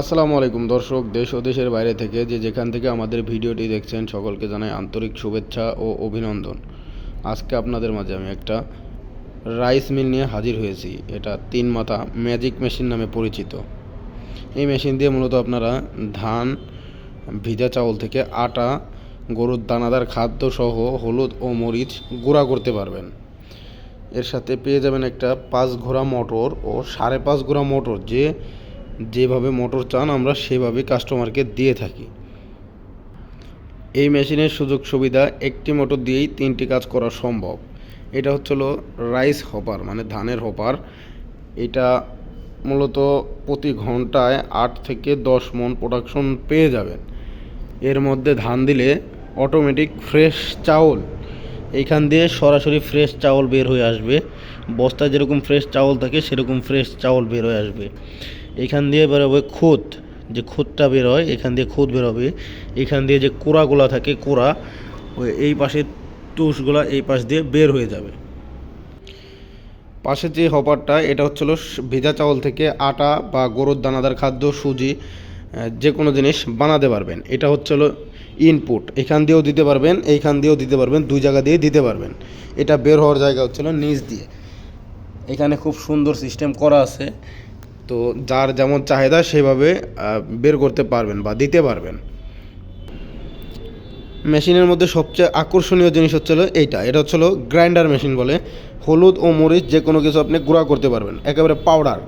আসসালামু আলাইকুম দর্শক, দেশ ও দেশের বাইরে থেকে যে যেখান থেকে আমাদের ভিডিওটি দেখছেন, সকলকে জানাই আন্তরিক শুভেচ্ছা ও অভিনন্দন। আজকে আপনাদের মাঝে আমি একটা রাইস মিল নিয়ে হাজির হয়েছি। এটা তিন মাথা ম্যাজিক মেশিন নামে পরিচিত। এই মেশিন দিয়ে মূলত আপনারা ধান, ভিজা চাউল থেকে আটা, গরুর দানাদার খাদ্য সহ হলুদ ও মরিচ গুঁড়া করতে পারবেন। এর সাথে পেয়ে যাবেন একটা পাঁচ ঘোড়া মোটর ও সাড়ে পাঁচ ঘোড়া মোটর যে যেভাবে মোটর চান, আমরা সেভাবে কাস্টমারকে দিয়ে থাকি। এই মেশিনের সুযোগ সুবিধা, একটি মোটর দিয়েই তিনটি কাজ করা সম্ভব। এটা হচ্ছিল রাইস হপার মানে ধানের হপার এটা মূলত প্রতি ঘন্টায় আট থেকে দশ মন প্রোডাকশন পেয়ে যাবেন। এর মধ্যে ধান দিলে অটোমেটিক ফ্রেশ চাউল। এইখান দিয়ে সরাসরি ফ্রেশ চাউল বের হয়ে আসবে। বস্তায় যেরকম ফ্রেশ চাউল থাকে, সেরকম ফ্রেশ চাউল বের হয়ে আসবে। এখান দিয়ে বেরোবে খুদ যে খুদটা বের হয় এখান দিয়ে খুদ বেরোবে। এখান দিয়ে যে কোড়াগুলা থাকে, কোড়া, ওই এই পাশে তুষগুলা এই পাশ দিয়ে বের হয়ে যাবে। পাশে যে হপারটা, এটা হচ্ছিল ভেজা চাউল থেকে আটা বা গরুর দানাদার খাদ্য, সুজি যে কোনো জিনিস বানাতে পারবেন। এটা হচ্ছিল ইনপুট এখান দিয়েও দিতে পারবেন, এইখান দিয়েও দিতে পারবেন, দুই জায়গা দিয়ে দিতে পারবেন। এটা বের হওয়ার জায়গা হচ্ছিল নিচ দিয়ে। এখানে খুব সুন্দর সিস্টেম করা আছে। তো যার যেমন চাহিদা সেভাবে বের করতে পারবেন বা দিতে পারবেন। মেশিনের মধ্যে সবচেয়ে আকর্ষণীয় জিনিস হচ্ছিল এইটা। এটা হচ্ছিল গ্রাইন্ডার মেশিন বলে। হলুদ ও মরিচ যে কোনো কিছু আপনি গুঁড়া করতে পারবেন। একেবারে পাউডার।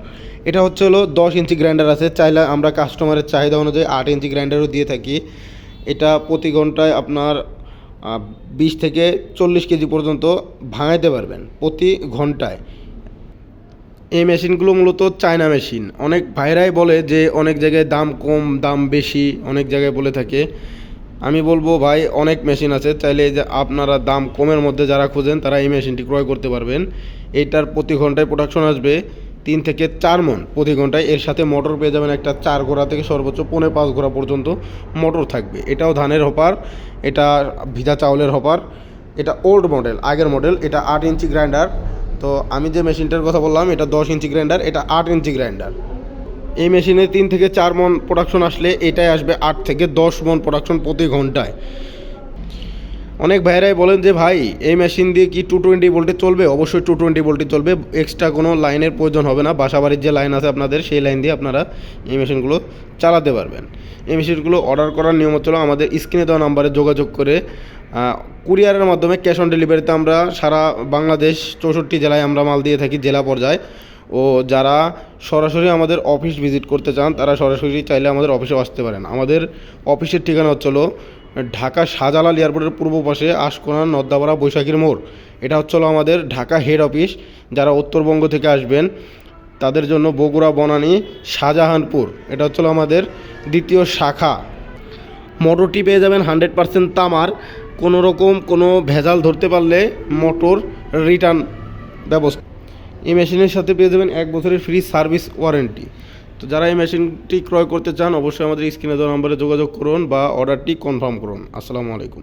এটা হচ্ছে হলো দশ ইঞ্চি গ্রাইন্ডার আছে। চাইলে আমরা কাস্টমারের চাহিদা অনুযায়ী আট ইঞ্চি গ্রাইন্ডারও দিয়ে থাকি। এটা প্রতি ঘন্টায় আপনার বিশ থেকে চল্লিশ কেজি পর্যন্ত ভাঙাইতে পারবেন প্রতি ঘন্টায়। এই মেশিনগুলো মূলত চায়না মেশিন। অনেক ভাইরাই বলে যে অনেক জায়গায় দাম কম, দাম বেশি, অনেক জায়গায় বলে থাকে। আমি বলব ভাই, অনেক মেশিন আছে। চাইলে যে আপনারা দাম কমের মধ্যে যারা খুঁজেন, তারা এই মেশিনটি ক্রয় করতে পারবেন। এইটার প্রতি ঘন্টায় প্রোডাকশন আসবে তিন থেকে চার মন। প্রতি ঘন্টায় এর সাথে মোটর পেয়ে যাবেন একটা চার ঘোড়া থেকে সর্বোচ্চ পৌনে পাঁচ ঘোড়া পর্যন্ত মোটর থাকবে। এটাও ধানের হপার এটা ভিজা চাউলের হপার এটা ওল্ড মডেল আগের মডেল এটা আট ইঞ্চি গ্রাইন্ডার তো আমি যে মেশিনটার কথা বললাম, এটা দশ ইঞ্চি গ্রাইন্ডার এটা আট ইঞ্চি গ্রাইন্ডার এই মেশিনে তিন থেকে চার মন প্রোডাকশন আসলে এটাই আসবে আট থেকে দশ মন প্রোডাকশন প্রতি ঘন্টায়। অনেক ভাইরাই বলেন যে, ভাই, এই মেশিন দিয়ে কি টু টোয়েন্টি ভোল্টে চলবে? অবশ্যই টু টোয়েন্টি ভোল্টে চলবে। এক্সট্রা কোনো লাইনের প্রয়োজন হবে না। বাসাবাড়ির যে লাইন আছে আপনাদের, সেই লাইন দিয়ে আপনারা এই মেশিনগুলো চালাতে পারবেন। এই মেশিনগুলো অর্ডার করার নিয়ম হচ্ছিল আমাদের স্ক্রিনে দেওয়া নাম্বারে যোগাযোগ করে কুরিয়ারের মাধ্যমে ক্যাশ অন ডেলিভারিতে আমরা সারা বাংলাদেশ চৌষট্টি জেলায় আমরা মাল দিয়ে থাকি, জেলা পর্যায়ে। ও যারা সরাসরি আমাদের অফিস ভিজিট করতে চান, তারা সরাসরি চাইলে আমাদের অফিসে আসতে পারেন। আমাদের অফিসের ঠিকানা হচ্ছিল ঢাকা শাহজালাল এয়ারপোর্টের পূর্ব পাশে আশকোনা নদ্দাপাড়া বৈশাখীর মোড়। এটা হচ্ছিল আমাদের ঢাকা হেড অফিস। যারা উত্তরবঙ্গ থেকে আসবেন, তাদের জন্য বগুড়া, বনানী, শাহজাহানপুর। এটা হচ্ছিল আমাদের দ্বিতীয় শাখা। মোটরটি পেয়ে যাবেন হান্ড্রেড পার্সেন্ট তামার। কোনো রকম কোনো ভেজাল ধরতে পারলে মোটর রিটার্ন ব্যবস্থা। এই মেশিনের সাথে পেয়ে যাবেন এক বছরের ফ্রি সার্ভিস ওয়ারেন্টি। তো যারা এই মেশিনটি ক্রয় করতে চান, অবশ্যই আমাদের স্ক্রিনে দেওয়া নম্বরে যোগাযোগ করুন বা অর্ডারটি কনফার্ম করুন। আসসালামু আলাইকুম।